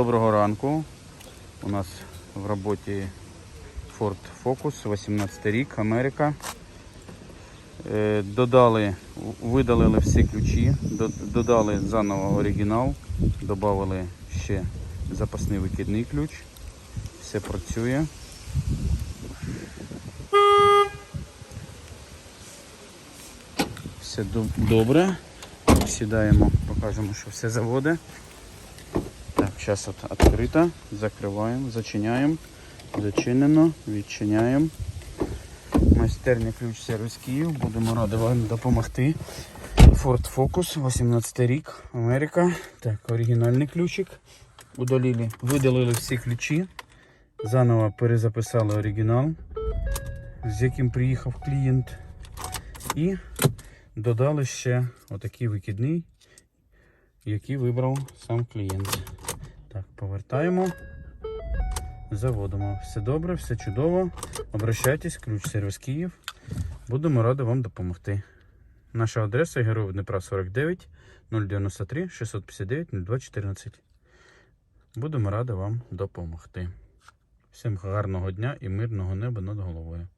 Доброго ранку. У нас в роботі Ford Focus, 18 рік, Америка. Е, Додали, видалили всі ключі, додали заново оригінал, додали ще запасний викидний ключ. Все працює. Все добре. Сідаємо, покажемо, що все заводи. Зараз от відкрито. Закриваємо, зачиняємо. Зачинено, відчиняємо. Майстерня ключ сервіс Київ. Будемо раді вам допомогти. Ford Focus, 18 рік, Америка. Так, оригінальний ключик. Удалили, видалили всі ключі. Заново перезаписали оригінал, з яким приїхав клієнт. І додали ще отакий викидний, який вибрав сам клієнт. Так, повертаємо, заводимо. Все добре, все чудово. Обращайтесь, ключ сервіс Київ. Будемо раді вам допомогти. Наша адреса Героїв Дніпра 49 093 659 0214. Будемо раді вам допомогти. Всім гарного дня і мирного неба над головою.